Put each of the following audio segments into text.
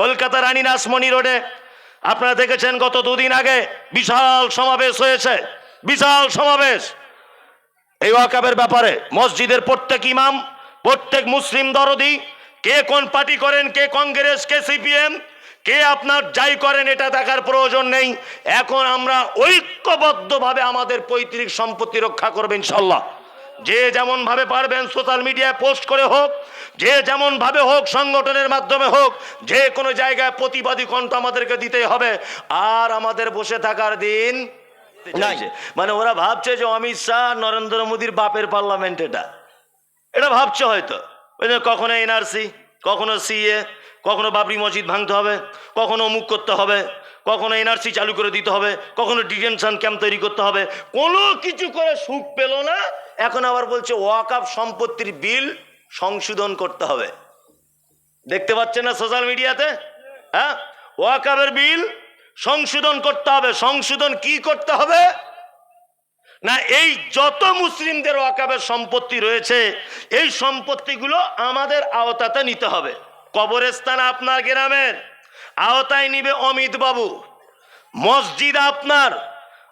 কলকাতা রানী নাসমণি রোডে, আপনারা দেখেছেন গত দুদিন আগে বিশাল সমাবেশ হয়েছে, বিশাল সমাবেশ। এই ওয়াকাবের ব্যাপারে মসজিদের প্রত্যেক ইমাম, প্রত্যেক মুসলিম দরদি, কে কোন পার্টি করেন, কে কংগ্রেস, কে সিপিএম, কে আপনার যাই করেন, এটা দেখার প্রয়োজন নেই। এখন আমরা ঐক্যবদ্ধভাবে আমাদের পৈতৃক সম্পত্তি রক্ষা করবেন ইনশাল্লাহ। যে যেমন ভাবে পারবেন সোশ্যাল মিডিয়ায় পোস্ট করে হোক যে যেমন ভাবে হোক সংগঠনের মাধ্যমে হোক যে কোনো জায়গায় প্রতিবাদী কণ্ঠ আমাদেরকে দিতে হবে। আর আমাদের বসে থাকার দিন নাই। মানে ওরা ভাবছে যে অমিত শাহ নরেন্দ্র মোদীর বাপের পার্লামেন্ট এটা। এটা ভাবছে হয়তো। কখনো এনআরসি কখনো সিএ কখনো বাবরি মসজিদ ভাঙতে হবে কখনো অমুক করতে হবে কখনো এনআরসি চালু করে দিতে হবে কখনো ডিটেনশন ক্যাম্প তৈরি করতে হবে। কোনো কিছু করে সুখ পেল না। এখন আবার বলছে ওয়াকআপ সম্পত্তির বিল সংশোধন করতে হবে। দেখতে পাচ্ছেন না সোশ্যাল মিডিয়াতে হ্যাঁ? ওয়াকাবের বিল সংশোধন করতে হবে। সংশোধন কি করতে হবে? না, এই যত মুসলিমদের ওয়াকাবের সম্পত্তি রয়েছে, এই সম্পত্তিগুলো আমাদের আওতাতে নিতে হবে। কবরস্থান আপনার গ্রামের, আওতায় নিবে অমিত বাবু। মসজিদ আপনার,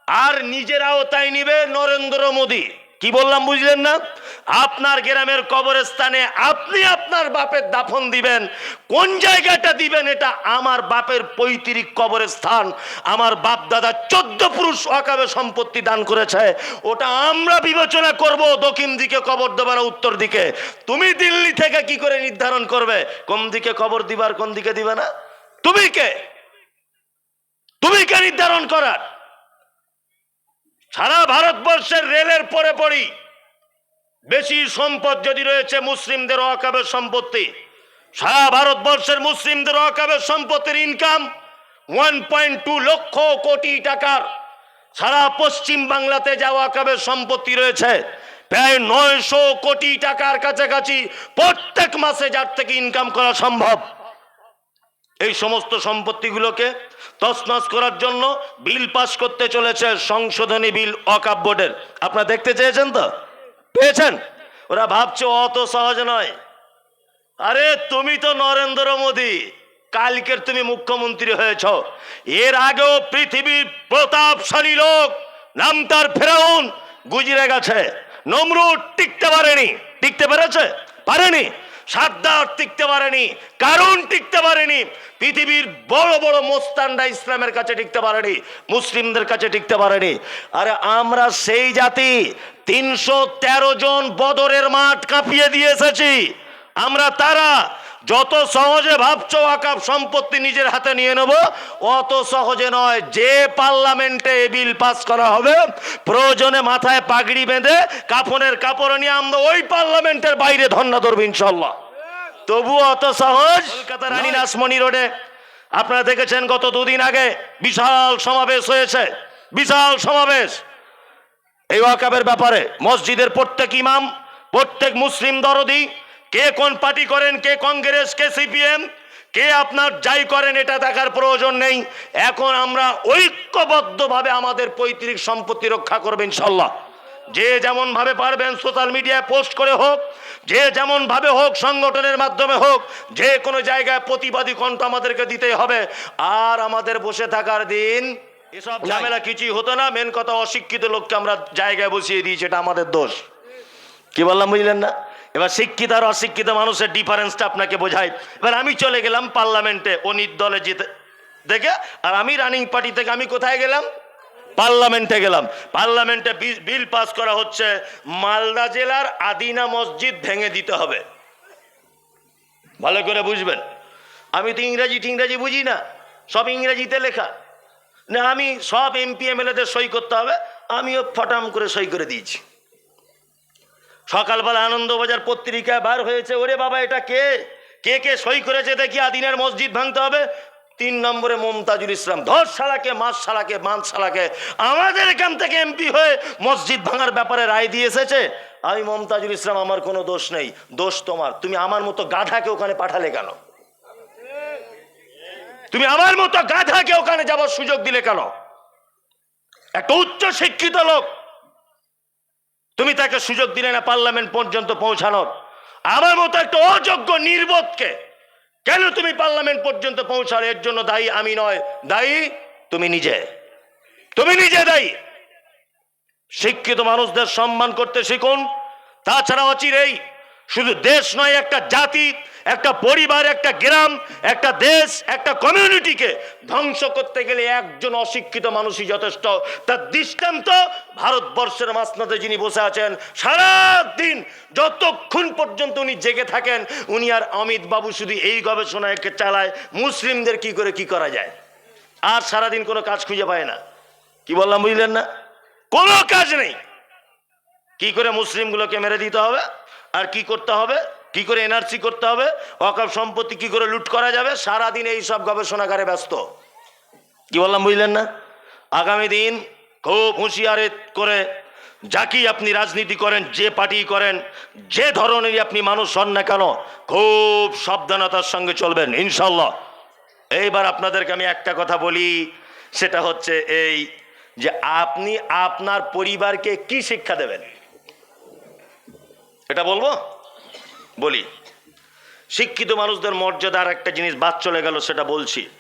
আর নিজের আওতায় নিবে নরেন্দ্র মোদী। কি বললাম বুঝলেন না? আপনার গ্রামের কবরস্থানে আপনি আপনার বাপের দাফন দিবেন। কোন জায়গাটা দিবেন এটা আমার বাপের পৈতৃক কবরস্থান। আমার বাপ দাদা চোদ্দ পুরুষ অকাবে সম্পত্তি দান করেছে। ওটা আমরা বিবেচনা করব দক্ষিণ দিকে কবর দেবার উত্তর দিকে। তুমি দিল্লি থেকে কি করে নির্ধারণ করবে? কোন দিকে কবর দিবার, কোন দিকে দিবে না? তুমি কে? তুমি কে নির্ধারণ করার? সারা ভারতবর্ষের রেলের পরে পড়ি বেশি সম্পদ যদি রয়েছে মুসলিমদের অকাবের সম্পত্তি, সারা ভারতবর্ষের মুসলিমদের অকাবের সম্পত্তির income one point two lakh crore টাকার, সারা পশ্চিম বাংলাতে যা ওয়াকাবের সম্পত্তি রয়েছে, প্রায় নয়শো কোটি টাকার কাছাকাছি প্রত্যেক মাসে যার থেকে ইনকাম করা সম্ভব। এই সমস্ত সম্পত্তিগুলোকে তছনছ করার জন্য বিল পাস করতে চলেছে সংশোধনী বিল অকাপ বোর্ডের। আপনারা দেখতে চেয়েছেন তো? পেয়েছেন? ওরা ভাবছে অত সহজ নয়। আরে তুমি তো নরেন্দ্র মোদী, কালকের তুমি মুখ্যমন্ত্রী হয়েছ। এর আগেও পৃথিবীর প্রতাপশালী লোক নাম তার ফেরাউন গুজরে গেছে। নমরুদ টিকতে পারেনি। টিকতে পেরেছে? পারেনি? সাদ্দার টিকতে পারেনি, কারণ টিকতে পারেনি। পৃথিবীর বড় বড় মোস্তানরা ইসলামের কাছে টিকতে পারেনি, মুসলিমদের কাছে টিকতে পারেনি। আরে আমরা সেই জাতি, তিনশো তেরো জন বদরের মাঠ কাঁপিয়ে দিয়ে এসেছি। আমরা তারা যত সহজে ভাবছ আকাপ সম্পত্তি নিজের হাতে নিয়ে নেব অত সহজে নয়। যে পার্লামেন্টে এ বিল পাস করা হবে প্রয়োজনে মাথায় পাগড়ি বেঁধে কাফনের কাপড় নিয়ে আমরা ওই পার্লামেন্টের বাইরে ধর্ণা ধরবো ইনশাল্লাহ তবু অত সহজ। কলকাতা রানী নাসমণি রোডে আপনারা দেখেছেন গত দুদিন আগে বিশাল সমাবেশ হয়েছে। বিশাল সমাবেশ। এই ওয়াকাবের ব্যাপারে মসজিদের প্রত্যেক ইমাম প্রত্যেক মুসলিম দরদি কে কোন পার্টি করেন কে কংগ্রেস কে সিপিএম কে আপনার যাই করেন এটা দেখার প্রয়োজন নেই। এখন আমরা ঐক্যবদ্ধভাবে আমাদের পৈতৃক সম্পত্তি রক্ষা করবেন ইনশাল্লাহ যে যেমন ভাবে পারবেন সোশ্যাল মিডিয়ায় পোস্ট করে হোক যে যেমন ভাবে হোক সংগঠনের মাধ্যমে হোক যে কোনো জায়গায় প্রতিবাদী কণ্ঠ আমাদেরকে দিতে হবে। আর আমাদের বসে থাকার দিন এসব ঝামেলা কিছুই হতো না। মেন কথা অশিক্ষিত লোককে আমরা জায়গায় বসিয়ে দিয়েছি এটা আমাদের দোষ। কি বললাম বুঝলেন না? এবার শিক্ষিত আর অশিক্ষিত মানুষের ডিফারেন্সটা আপনাকে বোঝাই। এবার আমি চলে গেলাম পার্লামেন্টে ও দলে জিতে দেখে, আর আমি রানিং পার্টি থেকে আমি কোথায় গেলাম? পার্লামেন্টে গেলাম। পার্লামেন্টে বিল পাস করা হচ্ছে, মালদা জেলার আদিনা মসজিদ ভেঙে দিতে হবে। ভালো করে বুঝবেন। আমি তো ইংরেজি টিংরাজি বুঝি না, সব ইংরেজিতে লেখা। না, আমি সব এমপি এমএলএদের সই করতে হবে, আমিও ফটাম করে সই করে দিয়েছি। সকালবেলা আনন্দবাজার পত্রিকায় বার হয়েছে, ওরে বাবা, এটা কে? কে কে সই করেছে দেখি, আদিনের মসজিদ ভাঙতে হবে? তিন নম্বরে মমতাজুল ইসলাম ধর শালাকে মাস শালাকে মান সালাকে আমাদের এখান থেকে এমপি হয়ে মসজিদ ভাঙার ব্যাপারে রায় দিয়ে এসেছে? আমি মমতাজুল ইসলাম, আমার কোনো দোষ নেই, দোষ তোমার। তুমি আমার মতো গাধাকে ওখানে পাঠালে কেন? তুমি আমার মতো গাধাকে ওখানে যাবার সুযোগ দিলে কেন? একটা উচ্চ শিক্ষিত লোক তুমি তাকে সুযোগ দিলে না পার্লামেন্ট পর্যন্ত পৌঁছানোর? আমার মতো একটা অযোগ্য নির্বোধকে কেন তুমি পার্লামেন্ট পর্যন্ত পৌঁছালে? এর জন্য দায়ী আমি নয়। দায়ী তুমি নিজে। তুমি নিজে দায়ী। শিক্ষিত মানুষদের সম্মান করতে শিখুন। তাছাড়া অচিরেই শুধু দেশ নয়, একটা জাতি, একটা পরিবার, একটা গ্রাম, একটা দেশ, একটা কমিউনিটিকে ধ্বংস করতে গেলে একজন অশিক্ষিত মানুষই যথেষ্ট। তার দৃষ্টান্ত ভারতবর্ষের মাসনাতে যিনি বসে আছেন সারা দিন যতক্ষণ পর্যন্ত উনি জেগে থাকেন, উনি আর অমিত বাবু শুধু এই গবেষণাকে চালায়, মুসলিমদের কি করে কি করা যায়? আর সারাদিন কোনো কাজ খুঁজে পায় না। কি বললাম, বুঝলেন না? কোনো কাজ নেই। কি করে মুসলিমগুলোকে মেরে দিতে হবে? আর কি করতে হবে? কি করে এনআরসি করতে হবে? অকাপ সম্পত্তি কি করে লুট করা যাবে? সারাদিন এই সব গবেষণাগারে ব্যস্ত। কি বললাম, বুঝলেন না? আগামী দিন খুব হুঁশিয়ারে করে যাকেই আপনি রাজনীতি করেন, যে পার্টি করেন, যে ধরনেরই আপনি মানুষ হন না কেন, খুব সাবধানতার সঙ্গে চলবেন ইনশাল্লাহ এইবার আপনাদেরকে আমি একটা কথা বলি, সেটা হচ্ছে এই যে আপনি আপনার পরিবারকে কি শিক্ষা দেবেন? এটা বলব? বলি। শিক্ষিত মানুষদের মর্যাদার একটা জিনিস বাদ চলে গেল, সেটা বলছি।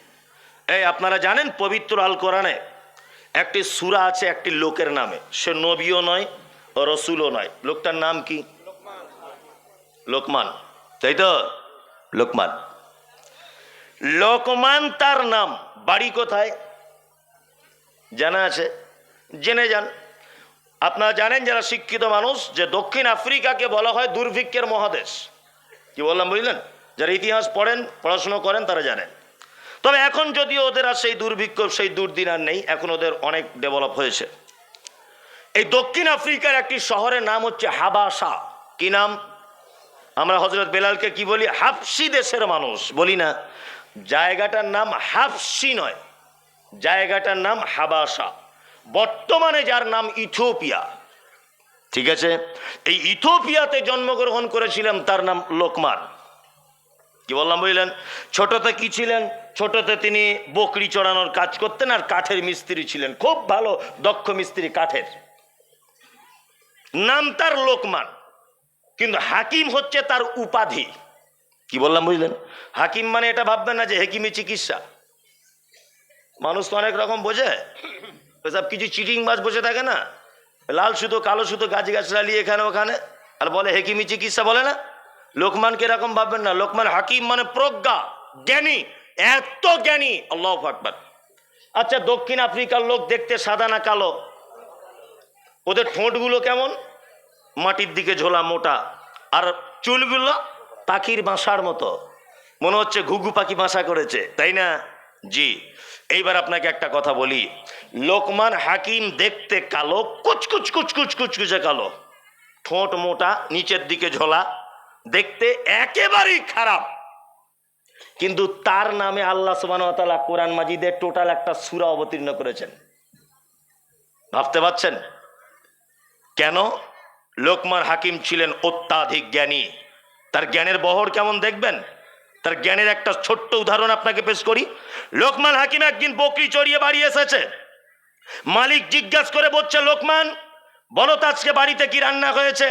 এই, আপনারা জানেন পবিত্র আল কোরআনে একটি সুরা আছে একটি লোকের নামে। সে নবীও নয় ও রসুলও নয়। লোকটার নাম কি? লোকমান। তাই তো? লোকমান। লোকমান তার নাম। বাড়ি কোথায়? জানা আছে? জেনে যান। আপনারা জানেন যারা শিক্ষিত মানুষ, যে দক্ষিণ আফ্রিকাকে বলা হয় দুর্ভিক্ষের মহাদেশ। কি বললাম, বুঝলেন? যারা ইতিহাস পড়েন, পড়াশুনো করেন, তারা জানেন। তবে এখন যদিও ওদের আর সেই দুর্ভিক্ষ, সেই দুর্দিন আর নেই, এখন ওদের অনেক ডেভেলপ হয়েছে। এই দক্ষিণ আফ্রিকার একটি শহরের নাম হচ্ছে হাবাসা। কি নাম? আমরা হজরত বেলালকে কি বলি? হাফসি দেশের মানুষ। বলি না, জায়গাটার নাম হাফসি নয়, জায়গাটার নাম হাবাসা। বর্তমানে যার নাম ইথিওপিয়া। ঠিক আছে? এই ইথিওপিয়াতে জন্মগ্রহণ করেছিলেন তার নাম লোকমান। কি বললাম, বুঝলেন? ছোটতে কি ছিলেন? ছোটতে তিনি বকরি চড়ানোর কাজ করতেন আর কাঠের মিস্ত্রি ছিলেন। খুব ভালো, দক্ষ মিস্ত্রি কাঠের। নাম তার লোকমান, কিন্তু হাকিম হচ্ছে তার উপাধি। কি বললাম, বুঝলেন? হাকিম মানে এটা ভাববেন না যে হেকিমি চিকিৎসা। মানুষ তো অনেক রকম বোঝে। সব কিছু চিটিং মাছ বসে থাকে না। লাল সুতো, কালো সুতো গাছ গাছ লালিয়ে এখানে, ওখানে। আর বলে, হেকিমি চিকিৎসা বলে না? লোকমানকে এরকম ভাববেন না। লোকমান হাকিম মানে প্রজ্ঞা, জ্ঞানী, এত জ্ঞানী। আল্লাহ আকবার। আচ্ছা দক্ষিণ আফ্রিকার লোক দেখতে সাদা না কালো? ওদের ঠোঁটগুলো কেমন? মাটির দিকে ঝোলা, মোটা। আর চুলগুলো পাখির বাসার মতো। মনে হচ্ছে ঘুঘু পাখি বাসা করেছে, তাই না? জি, এইবার আপনাকে একটা কথা বলি। লোকমান হাকিম দেখতে কালো কুচকুচ কুচকুচ কুচকুচে কালো। ঠোঁট মোটা, নিচের দিকে ঝোলা, দেখতে একেবারেই খারাপ। কিন্তু তার নামে আল্লাহ সুবান কোরআন মাজিদের টোটাল একটা সুরা অবতীর্ণ করেছেন। ভাবতে পারছেন? কেন? লোকমান হাকিম ছিলেন অত্যাধিক জ্ঞানী। তার জ্ঞানের বহর কেমন দেখবেন? তার জ্ঞানের একটা ছোট্ট উদাহরণ আপনাকে পেশ করি। লোকমান হাকিম একদিন বকরি চড়িয়ে বাড়ি এসেছে। মালিক জিজ্ঞাসা করে বলছে, লোকমান, বলো তো আজকে বাড়িতে কি রান্না হয়েছে?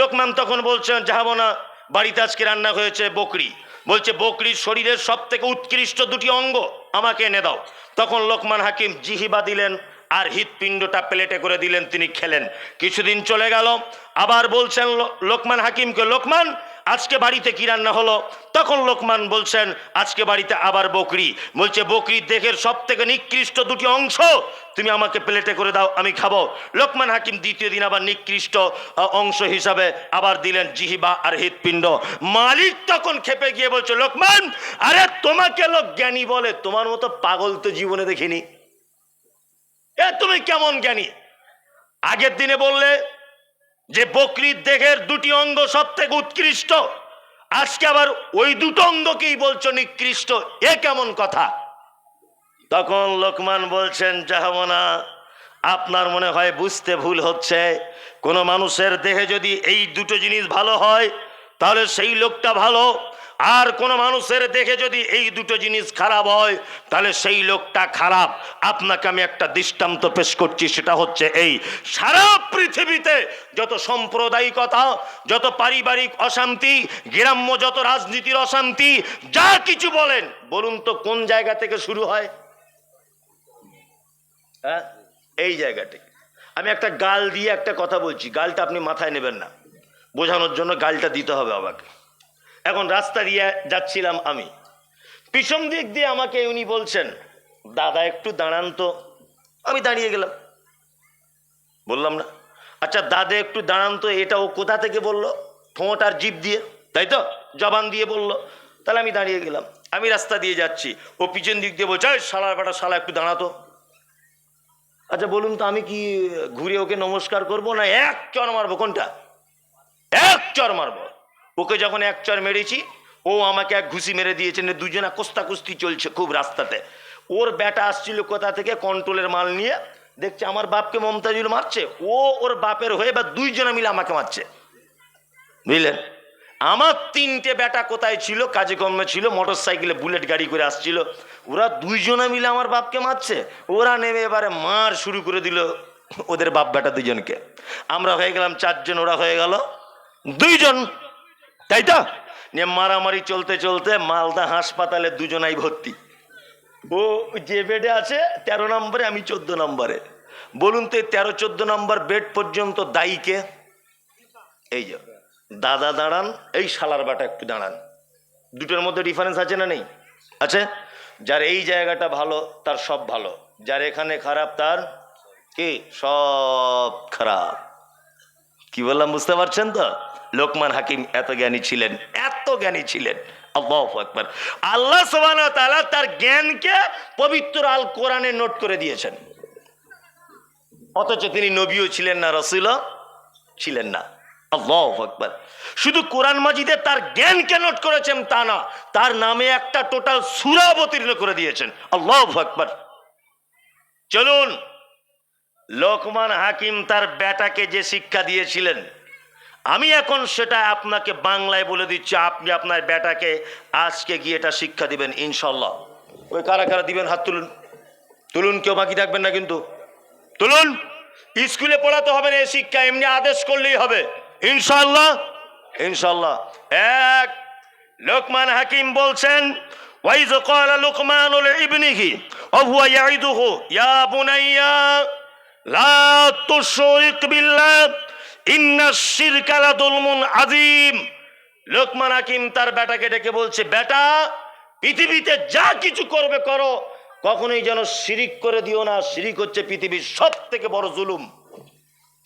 লোকমান তখন বলছেন যাব না, বাড়িতে আজকে রান্না হয়েছে বকরি। বলছে, বকরির শরীরের সব থেকে উৎকৃষ্ট দুটি অঙ্গ, আমাকে এনে দাও। তখন লোকমান হাকিম জিহিবা দিলেন আর হৃৎপিণ্ডটা প্লেটে করে দিলেন, তিনি খেলেন। কিছুদিন চলে গেল, আবার বলছেন লোকমান হাকিমকে, লোকমান আজকে বাড়িতে কি রান্না হলো? তখন লোকমান বলছেন, আজকে বাড়িতে আবার বকরি। বলছে বকরির দেহের সব থেকে নিকৃষ্ট দুটি অংশ। তুমি আমাকে প্লেটে করে দাও, আমি খাব। লোকমান হাকিম দ্বিতীয় দিন আবার নিকৃষ্ট অংশ হিসাবে আবার দিলেন জিহিবা আর হৃৎপিণ্ড। মালিক তখন খেপে গিয়ে বলছে, লোকমান, আরে তোমাকে লোক জ্ঞানী বলে, তোমার মতো পাগল তো জীবনে দেখিনি। এ, তুমি কেমন জ্ঞানী? আগের দিনে বললে যে বকরির দেহের দুটি অঙ্গ সব থেকে উৎকৃষ্ট, আজকে আবার ওই দুটো অঙ্গকেই বলছো নিকৃষ্ট, এ কেমন কথা? তখন লোকমান বলছেন, জাহামনা, আপনার মনে হয় বুঝতে ভুল হচ্ছে, কোনো মানুষের দেহে যদি এই দুটো জিনিস ভালো হয়, তাহলে সেই লোকটা ভালো আর কোনো মানুষের দেখে যদি এই দুটো জিনিস খারাপ হয়, তাহলে সেই লোকটা খারাপ। আপনাকে আমি একটা দৃষ্টান্ত পেশ করছি, সেটা হচ্ছে এই সারা পৃথিবীতে যত সাম্প্রদায়িকতা, যত পারিবারিক অশান্তি, গ্রাম্য যত রাজনীতির অশান্তি, যা কিছু বলেন, বলুন তো কোন জায়গা থেকে শুরু হয়? হ্যাঁ? এই জায়গাটি। আমি একটা গাল দিয়ে একটা কথা বলছি, গালটা আপনি মাথায় নেবেন না। বোঝানোর জন্য গালটা দিতে হবে আমাকে। এখন রাস্তা দিয়ে যাচ্ছিলাম আমি। পিছন দিক দিয়ে আমাকে উনি বলছেন, দাদা, একটু দাঁড়ান তো। আমি দাঁড়িয়ে গেলাম। বললাম না। আচ্ছা দাদা, একটু দাঁড়ান তো, এটা ও কোথা থেকে বলল? ঠোঁট আর জিভ দিয়ে, তাই তো? জবান দিয়ে বলল। তাহলে আমি দাঁড়িয়ে গেলাম। আমি রাস্তা দিয়ে যাচ্ছি। ও পিছন দিক দিয়ে বলছে, "এই শালার বেটা, শালা, একটু দাঁড়াতো আচ্ছা বলুন তো, আমি কি ঘুরে ওকে নমস্কার করব না এক চর মারবো? কোনটা? এক চর মারবো। ওকে যখন এক চর মেরেছি, ও আমাকে এক ঘুষি মেরে দিয়েছে দুজনা কোস্তা কুস্তি চলছে খুব রাস্তাতে। ওর ব্যাটা আসছিল কোথা থেকে? কন্ট্রোলের মাল নিয়ে। দেখছে আমার বাপকে মমতাজুল মারছে, ও ওর বাপের হয়ে বা দুইজনে মিলে আমাকে মারছে। বুঝলেন? আমার তিনটে বেটা কোথায় ছিল, কাজে কর্মে ছিল মোটর সাইকেলে বুলেট গাড়ি করে আসছিল, ওরা দুইজনে মিলে আমার বাপকে মারছে। ওরা নেমে এবারে মার শুরু করে দিল ওদের বাপ বেটা দুজনকে। আমরা হয়ে গেলাম চারজন, ওরা হয়ে গেল দুইজন। তাই তো? নিয়ে মারামারি চলতে চলতে মালদা হাসপাতালে দুজনাই ভর্তি। ও যে বেডে আছে, তেরো নম্বরে, আমি চোদ্দ নম্বরে। বলুন তো এই তেরো চোদ্দ নম্বর বেড পর্যন্ত দায়ীকে এই যে, দাদা দাঁড়ান, এই শালার বাটা একটু দাঁড়ান। দুটোর মধ্যে ডিফারেন্স আছে না নেই? আছে? যার এই জায়গাটা ভালো, তার সব ভালো। যার এখানে খারাপ, তার কি? সব খারাপ। কি বললাম, বুঝতে পারছেন তো? লোকমান হাকিম এত জ্ঞানী ছিলেন, এত জ্ঞানী ছিলেন। আল্লাহু আল্লাহ ওয়া তার জ্ঞানকে পবিত্র আল কোরআনে নোট করে দিয়েছেন। অথচ তিনি নবীও ছিলেন না, রসুলও ছিলেন না। আল্লাহ শুধু কোরআন মাজিদে তার জ্ঞানকে নোট করেছেন তা না, তার নামে একটা টোটাল সুরা অবতীর্ণ করে দিয়েছেন। আল্লাহ আকবার। চলুন, লোকমান হাকিম তার বেটাকে যে শিক্ষা দিয়েছিলেন আমি এখন সেটা আপনাকে বাংলায় বলে দিচ্ছি, আপনি আপনার বেটাকে আজকে গিয়ে এটা শিক্ষা দিবেন ইনশাল্লাহ ওই কারা কারা দিবেন হাত তুলুন। তুলুন, কেউ বাকি থাকবেন না কিন্তু। তুলুন। স্কুলে পড়াতে হবে না এই শিক্ষা, এমনি আদেশ করলেই হবে। ইনশাল্লাহ ইনশাল্লাহ এক, লোকমান হাকিম বলছেন ওয়াইজ ইয়া বুনাইয়া, লা তুশরিক বিল্লাহ। আযীম। লোকমান হাকিম তার বেটাকে ডেকে বলছে, বেটা, পৃথিবীতে যা কিছু করবে করো, কখনোই যেন শিরিক করে দিও না। শিরিক হচ্ছে পৃথিবীর সব থেকে বড় জুলুম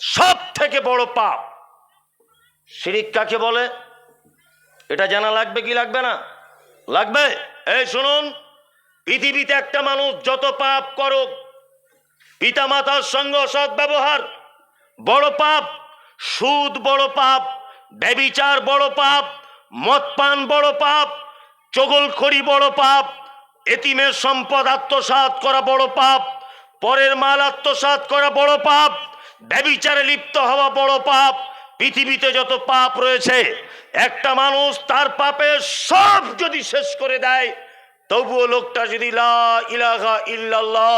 সব থেকে বড় পাপ। শিরিক কাকে বলে? এটা জানা লাগবে কি লাগবে না? লাগবে? এই শুনুন, পৃথিবীতে একটা মানুষ যত পাপ করুক পিতা মাতার সঙ্গে অসৎ ব্যবহার, বড় পাপ সুদ বড় পাপ, ব্যবিচার বড় পাপ মদ পান বড় পাপ, চগলখড়ি বড় পাপ, এতিমের সম্পদ আত্মসাৎ করা বড় পাপ, পরের মাল আত্মসাৎ করা বড় পাপ, ব্যবিচারে লিপ্ত হওয়া বড় পাপ, পৃথিবীতে যত পাপ রয়েছে, একটা মানুষ তার পাপের সব যদি শেষ করে দেয়, তবুও লোকটা যদি লা ইলাহা ইল্লাল্লাহ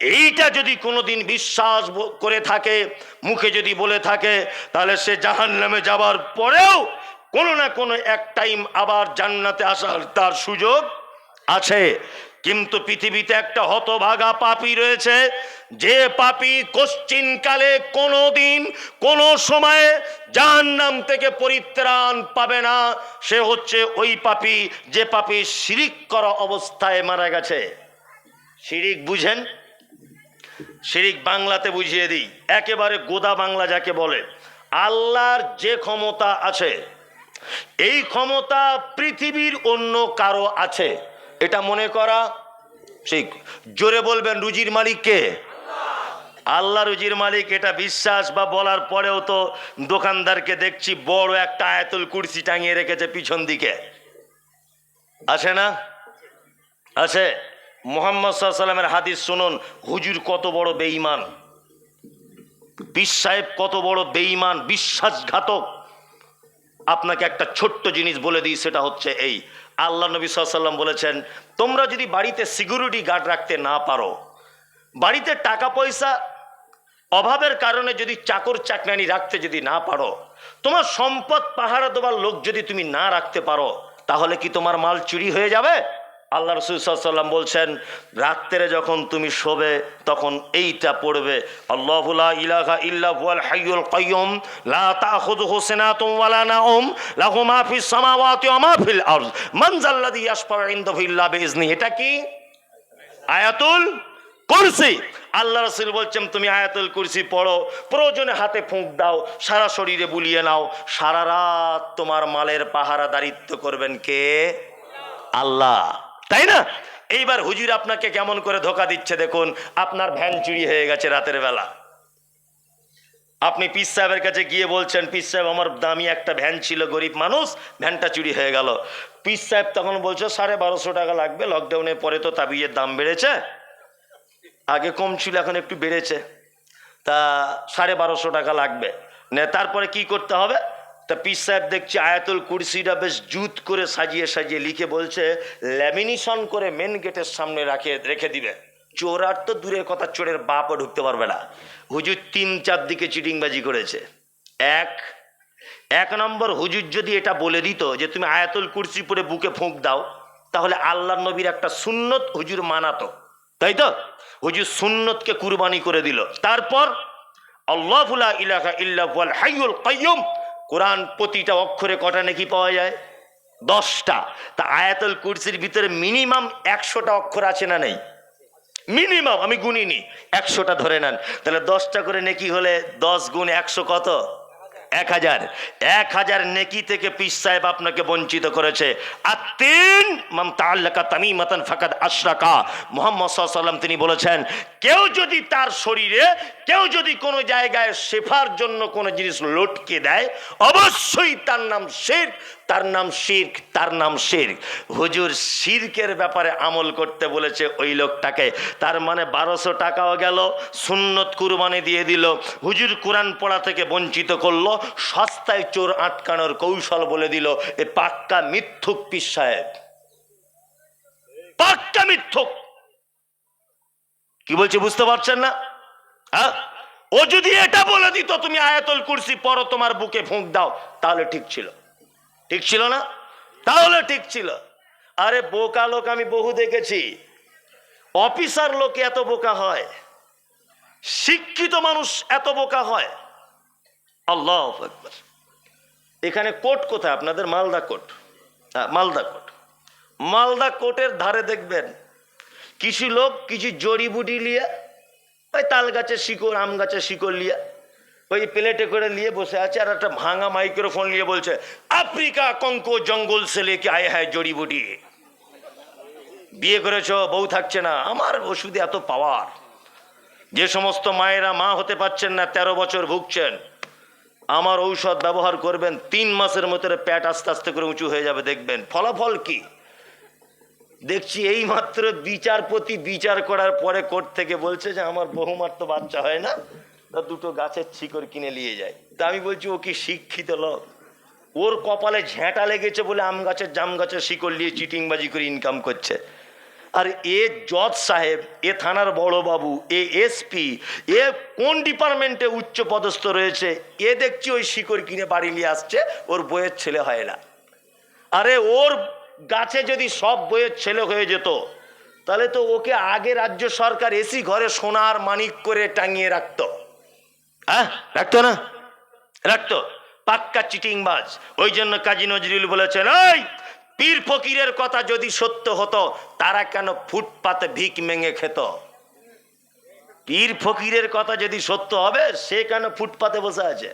এইটা যদি কোনোদিন বিশ্বাস করে থাকে, মুখে যদি বলে থাকে, তাহলে সে জাহান নামে যাবার পরেও কোনো না কোনো এক টাইম আবার জান্নাতে আসার তার সুযোগ আছে। কিন্তু পৃথিবীতে একটা হতভাগা পাপী রয়েছে, যে পাপী কোশ্চিনকালে কোনো দিন কোনো সময়ে জাহান্নাম থেকে পরিত্রাণ পাবে না। সে হচ্ছে ওই পাপী, যে পাপী শিরিক করা অবস্থায় মারা গেছে। শিরিক বুঝেন? শিরিক বাংলাতে বুঝিয়ে দিই। একেবারে গোদা বাংলা যাকে বলে। আল্লাহর যে ক্ষমতা আছে, এই ক্ষমতা পৃথিবীর অন্য কারও আছে। এটা মনে করা ঠিক। জোরে বলবেন, রুজির মালিককে আল্লাহ রুজির মালিক, এটা বিশ্বাস বা বলার পরেও তো দোকানদারকে দেখছি বড় একটা আয়াতুল কুর্সি টাঙিয়ে রেখেছে পিছন দিকে। আছে না? আছে। মোহাম্মদ সাল্লামের হাদিস শুনুন, হুজুর কত বড় বেঈমান। বিশ সাহেব কত বড় বেঈমান, বিশ্বাসঘাতক। আপনাকে একটা ছোট্ট জিনিস বলে দিই, সেটা হচ্ছে এই। আল্লাহ নবী সাল্লাম বলেছেন, তোমরা যদি বাড়িতে সিকিউরিটি গার্ড রাখতে না পারো, বাড়িতে টাকা পয়সা অভাবের কারণে যদি চাকর চাকরানি রাখতে যদি না পারো, তোমার সম্পদ পাহারা দেওয়ার লোক যদি তুমি না রাখতে পারো, তাহলে কি তোমার মাল চুরি হয়ে যাবে? আল্লাহ রসুলাম বলছেন, রাত্রে যখন তুমি শোবে, তখন এইটা পড়বে ইলাহা লা ওয়ালা লাহু সামাওয়াতি এটা কি? আয়াতুল কুরসি। আল্লাহ রসুল বলছেন, তুমি আয়াতুল কুরসি পড়ো, প্রয়োজনে হাতে ফুঁক দাও, সারা শরীরে বুলিয়ে নাও, সারা রাত তোমার মালের পাহারা দারিত্ব করবেন কে? আল্লাহ। তাই না? এইবার হুজুর আপনাকে কেমন করে ধোকা দিচ্ছে দেখুন। আপনার ভ্যান চুরি হয়ে গেছে রাতের বেলা। আপনি পিস সাহেবের কাছে গিয়ে বলছেন পিস সাহেব, আমার দামি একটা ভ্যান ছিল, গরিব মানুষ, ভ্যানটা চুরি হয়ে গেল। পিস সাহেব তখন বলছে, সাড়ে বারোশো টাকা লাগবে লকডাউনের পরে তো তাবিয়ের দাম বেড়েছে। আগে কম ছিল, এখন একটু বেড়েছে। তা সাড়ে বারোশো টাকা লাগবে। নে, তারপরে কি করতে হবে? তা পিস সাহেব দেখছি আয়াতুল কুরসিটা বেশ জুত করে সাজিয়ে সাজিয়ে লিখে বলছে, ল্যামিনেশন করে মেন গেটের সামনে রাখে রেখে দিবে। চোর আর তো দূরের কথা, চোরের বাপও ঢুকতে পারবে না। হুজুর তিন চার দিকে চিটিংবাজি করেছে। এক এক নম্বর, হুজুর যদি এটা বলে দিত যে তুমি আয়াতুল কুরসি পরে বুকে ফুঁক দাও, তাহলে আল্লাহ নবীর একটা সুন্নত হুজুর মানাতো। তাই তো? হুজুর সুন্নতকে কুরবানি করে দিল। তারপর আল্লাহুলা ইলাহা ইল্লাহুল হাইয়ুল কাইয়ুম। কোরআন প্রতিটা অক্ষরে কটা নাকি পাওয়া যায়? দশটা। তা আয়াতল কুরসির ভিতরে মিনিমাম একশোটা অক্ষর আছে না নেই? মিনিমাম, আমি গুনিনি। একশোটা ধরে নেন। তাহলে দশটা করে নেকি হলে দশ গুণ একশো কত? এক হাজার। এক হাজার নেকি থেকে পিস সাহেব আপনাকে বঞ্চিত করেছে। আর তিন, মাম তাল্লাকা তামিমাতান ফাকাদ আশরাকা। মোহাম্মদ সাল্লাম তিনি বলেছেন, কেউ যদি তার শরীরে, কেউ যদি কোনো জায়গায় শেফার জন্য কোনো জিনিস লটকে দেয়, অবশ্যই তার নাম শের তার নাম শির্ক, তার নাম শির্ক। হুজুর শির্কের ব্যাপারে আমল করতে বলেছে ওই লোকটাকে। তার মানে বারোশো টাকাও গেল, সুন্নত কুরবানি দিয়ে দিল। হুজুর কোরআন পড়া থেকে বঞ্চিত করল সস্তায় চোর আটকানোর কৌশল বলে দিল এ পাক্কা মিথ্যুক পিস সাহেব। পাক্কা মিথ্যুক। কি বলছে বুঝতে পারছেন না? হ্যাঁ? ও যদি এটা বলে দিত, তুমি আয়াতুল কুরসি পড়ো, তোমার বুকে ফুঁক দাও, তাহলে ঠিক ছিল। ঠিক ছিল না? তাহলে ঠিক ছিল। আরে বোকা লোক আমি বহু দেখেছি। অফিসার লোক এত বোকা হয়। শিক্ষিত মানুষ এত বোকা হয়। আল্লাহ একবার এখানে কোট কোথায়? আপনাদের মালদা কোট। হ্যাঁ মালদা কোট। মালদা কোটের ধারে দেখবেন, কিছু লোক কিছু জড়িবুটি লিয়া, ওই তাল গাছের শিকড়, আম গাছের শিকড় লিয়া, ওই প্লেটে করে নিয়ে বসে আছে আর একটা ভাঙা মাইক্রোফোন নিয়ে বলছে, আফ্রিকা কঙ্কো জঙ্গল সে লেকে আয় হ্যায় জড়িবুটি বিয়ে করেছ, বউ থাকছে না, আমার ওষুধে এত পাওয়ার। যে সমস্ত মায়েরা মা হতে পারছেন না, তেরো বছর ভুগছেন আমার ঔষধ ব্যবহার করবেন, তিন মাসের মধ্যে প্যাট আস্তে আস্তে করে উঁচু হয়ে যাবে, দেখবেন। ফলাফল কি? দেখছি এই মাত্র বিচারপতি বিচার করার পরে কোর্ট থেকে বলছে যে, আমার বহুমার তো বাচ্চা হয় না, তা দুটো গাছের শিকড় কিনে নিয়ে যায়। তা আমি বলছি, ও কি শিক্ষিত লোক? ওর কপালে ঝেঁটা লেগেছে বলে আম গাছের জাম গাছের শিকড় নিয়ে চিটিংবাজি করে ইনকাম করছে। আর এ জজ সাহেব, এ থানার বড় বাবু এ এসপি এ কোন ডিপার্টমেন্টে উচ্চ পদস্থ রয়েছে, এ দেখছি ওই শিকড় কিনে বাড়ি নিয়ে আসছে, ওর বইয়ের ছেলে হয় না। আরে ওর গাছে যদি সব বইয়ের ছেলে হয়ে যেত, তাহলে তো ওকে আগে রাজ্য সরকার এসি ঘরে সোনার মানিক করে টাঙিয়ে রাখতো। হ্যাঁ রাখতো না? রাখতো। পাক্কা চিটিংবাজ। ওই জন্য কাজী নজরুল বলেছেন ওই পীর ফকিরের কথা যদি সত্য হতো, তারা কেন ফুটপাতে ভিক মেঙে খেত? পীর ফকিরের কথা যদি সত্য হবে, সে কেন ফুটপাতে বসে আছে?